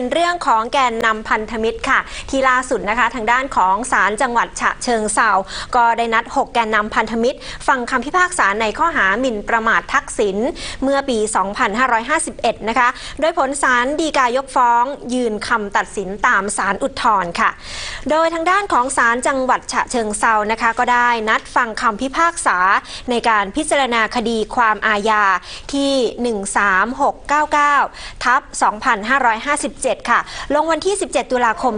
เป็นเรื่องของแกนนำพันธมิตรค่ะ ที่ล่าสุดนะคะ ทางด้านของศาลจังหวัดฉะเชิงเซาก็ได้นัด 6 แกนนำพันธมิตร ฟังคำพิพากษาในข้อหาหมิ่นประมาททักษิณเมื่อปี 2551 นะคะ โดยผลศาลดีกายกฟ้อง ยืนคำตัดสินตามศาลอุทธรณ์ค่ะ โดยทางด้านของศาลจังหวัดฉะเชิงเซานะคะ ก็ได้นัดฟังคำพิพากษาในการพิจารณาคดีความอาญาที่ 13699ทับ2557ค่ะ ลงวันที่ 17 ตุลาคม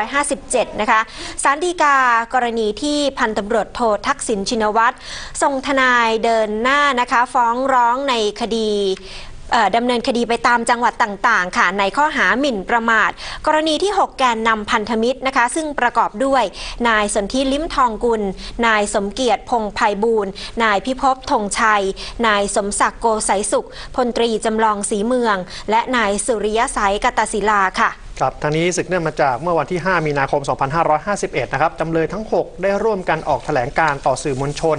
2557 นะคะสารดีกากรณีที่พันตำรวจโททักษิณชินวัตรส่งทนายเดินหน้านะคะ ฟ้องร้องในคดี ดำเนินคดีไปตามจังหวัดต่างๆ ค่ะ ในข้อหาหมิ่นประมาท กรณีที่ 6 แกนนำพันธมิตรนะคะ ซึ่งประกอบด้วย นายสนธิลิ้มทองกุล นายสมเกียรติพงไพบูลย์นายพิภพธงชัย นายสมศักดิ์โกไสยสุข พลตรีจำลองศรีเมือง และนายสุริยสายกตศิลาค่ะครับทางนี้สืบเนื่องมาจากเมื่อวันที่ 5 มีนาคม 2551 นะครับจำเลยทั้ง 6 ได้ร่วมกันออกแถลงการต่อสื่อมวลชน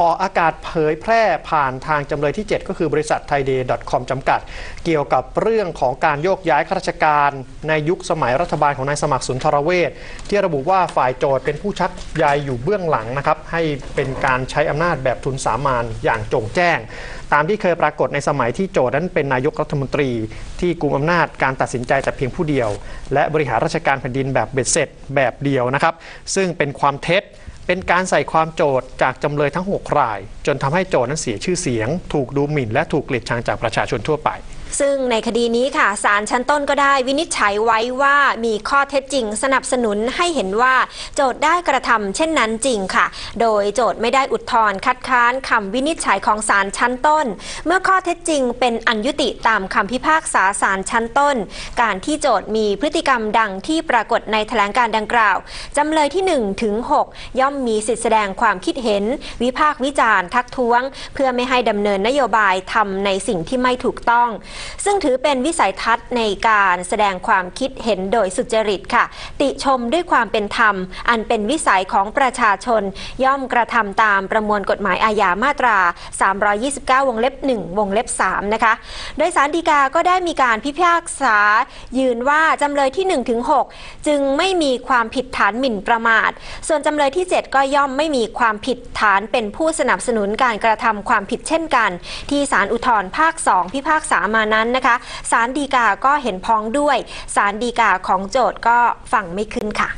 ออกอากาศเผยแพร่ผ่านทางจำเลยที่ 7 ก็คือบริษัท thaiday.com จำกัด เกี่ยวกับเรื่องของการโยกย้ายข้าราชการ ในยุคสมัยรัฐบาลของนายสมัครสุนทรเวชที่ระบุว่าฝ่ายโจทย์เป็นผู้ชักใยอยู่เบื้องหลังนะครับให้เป็นการใช้อำนาจแบบทุนสามานอย่างจงแจ้ง ตามที่เคยปรากฏในสมัยที่โจทย์นั้นเป็นนายกรัฐมนตรี ที่กุมอำนาจการตัดสินใจแต่เพียงผู้เดียว และบริหารราชการแผ่นดินแบบเบ็ดเสร็จแบบเดียวนะครับ ซึ่งเป็นความเท็จ เป็นการใส่ความโจทย์จากจำเลยทั้ง 6 ราย จนทำให้โจทย์นั้นเสียชื่อเสียง ถูกดูหมิ่น และถูกเกลียดชังจากประชาชนทั่วไป ซึ่งในคดีนี้ค่ะศาลชั้นต้นก็ได้วินิจฉัยไว้ว่ามีข้อเท็จจริงสนับสนุนให้เห็นว่าโจทย์ได้กระทำเช่นนั้นจริงค่ะ โดยโจทย์ไม่ได้อุทธรณ์คัดค้านคำวินิจฉัยของศาลชั้นต้น เมื่อข้อเท็จจริงเป็นอันยุติตามคำพิพากษาศาลชั้นต้น การที่โจทย์มีพฤติกรรมดังที่ปรากฏในแถลงการดังกล่าว จำเลยที่ 1 ถึง 6 ย่อมมีสิทธิแสดงความคิดเห็น วิพากษ์วิจารณ์ทักท้วง เพื่อไม่ให้ดำเนินนโยบายทำในสิ่งที่ไม่ถูกต้องซึ่งถือเป็นวิสัยทัศน์ในการแสดงความคิดเห็นโดยสุจริตค่ะ ติชมด้วยความเป็นธรรม อันเป็นวิสัยของประชาชน ย่อมกระทำตามประมวลกฎหมายอาญามาตรา 329 วงเล็บ 1 วงเล็บ 3 นะคะ โดยสารดีกาก็ได้มีการพิพากษา ยืนว่าจำเลยที่ 1 ถึง 6 จึงไม่มีความผิดฐานหมิ่นประมาท ส่วนจำเลยที่ 7 ก็ย่อมไม่มีความผิดฐานเป็นผู้สนับสนุนการกระทำความผิดเช่นกัน ที่ศาลอุทธรภาค 2 พิพากษามานั้นนะคะศาลดีกาก็เห็นพ้องด้วยศาลดีกาของโจทก์ก็ฟังไม่ขึ้นค่ะ